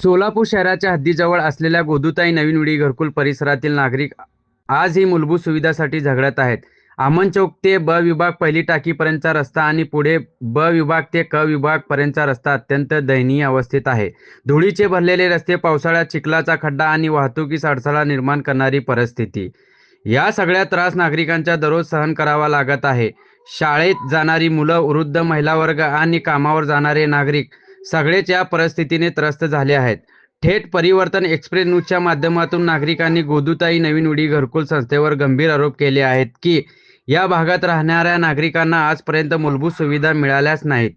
सोलापूर शहराच्या हद्दीजवळ असलेल्या गोदुताई नवीन विडी घरकुल परिसरातील नागरिक आज ही मूलभूत सुविधासाठी झगडत आहेत. आमन चौक ते ब विभाग पहिली टाकीपर्यंतचा रस्ता आणि पुढे ब विभाग ते क विभाग पर्यंतचा रस्ता अत्यंत दयनीय अवस्थेत आहे. धुळीचे भरलेले रस्ते पावसाळ्यात चिखलाचा खड्डा आणि वाहतुकीस अडथळा निर्माण करणारी परिस्थिती. या सगळ्या त्रास नागरिकांच्या दररोज सहन करावा लागत आहे. शाळेत जाणारी मुलं वृद्ध महिला वर्ग आणि कामावर जाणारे नागरिक सगळेच या परिस्थितीने त्रस्त झाले आहेत. थेट परिवर्तन एक्सप्रेस न्यूजच्या माध्यमातून नागरिकांनी गोदुताई नवीन उडी घरकुल संस्थेवर गंभीर आरोप केले आहेत की या भागात राहणाऱ्या नागरिकांना आजपर्यंत मूलभूत सुविधा मिळाल्याच नाहीत.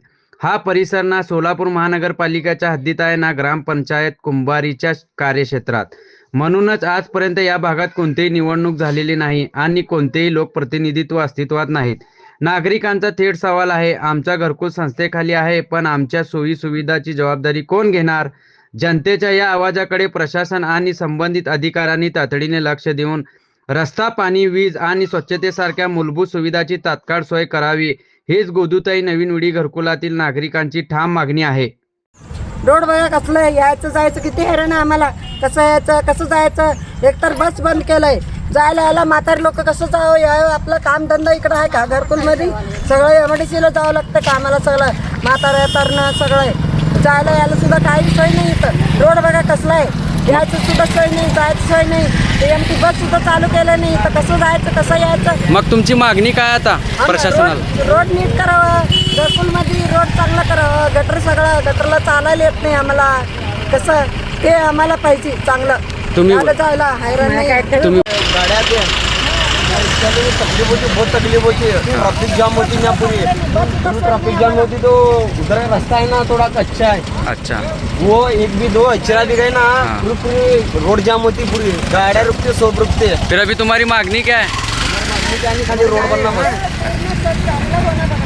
हा परिसर ना सोलापूर महानगरपालिकेच्या हद्दीत आहे ना ग्रामपंचायत कुंभारीच्या कार्यक्षेत्रात. म्हणूनच आजपर्यंत या भागात कोणतीही निवडणूक झालेली नाही आणि कोणतेही लोकप्रतिनिधित्व अस्तित्वात नाहीत. नागरिकांचा थेट सवाल आहे आमच्या घरकुल संस्थेखाली आहे पण आमच्या सोयी सुविधाची जबाबदारी कोण घेणार? जनतेच्या या आवाजाकडे प्रशासन आणि संबंधित अधिकाऱ्यांनी तातडीने लक्ष देऊन रस्ता पाणी वीज आणि स्वच्छतेसारख्या मूलभूत सुविधाची तात्काळ सोय करावी हीच गोदुताई नवीन उडी घरकुलातील नागरिकांची ठाम मागणी आहे. रोड बघा कसलं यायचं जायचं किती हैराण आहे आम्हाला. कसं यायचं कसं जायचं? एकतर बस बंद केलंय जायला यायला म्हातारी लोक कसं जावं? यावं आपलं कामधंदा इकडं आहे का घरकुलमध्ये? सगळं एम डी सीला जावं लागतं कामाला सगळं. म्हाताऱ्या तरणं सगळं आहे. जायला यायला सुद्धा काही सोय नाही इथं. रोड बघा कसला आहे. यायचं सुद्धा सोय नाही जायचं सोय नाही. एम टी बस सुद्धा चालू केलं नाही. इथं कसं जायचं कसं यायचं? मग तुमची मागणी काय आता रोड रोड नीट करावं. घरकुलमध्ये रोड चांगला करावं. गटर सगळं गटरला चालायला येत नाही आम्हाला. कसं? ते आम्हाला पाहिजे चांगलं. तुम्ही- नाही. तुम्ही गाड्या ते. तकलीफ होती बहुत तकलीफ होती. ट्रैफिक जाम होती ना पूरी. ट्रैफिक जाम होती तो उधर का रास्ता है ना थोड़ा कच्चा है अच्छा. वो एक भी दो अक्षरा भी गए ना हाँ। पूरी पूरी रोड जाम होती पूरी. गाड़ियाँ रुकते सब रुकते फिर अभी तुम्हारी मागणी क्या? है खाली रोड बनना बस.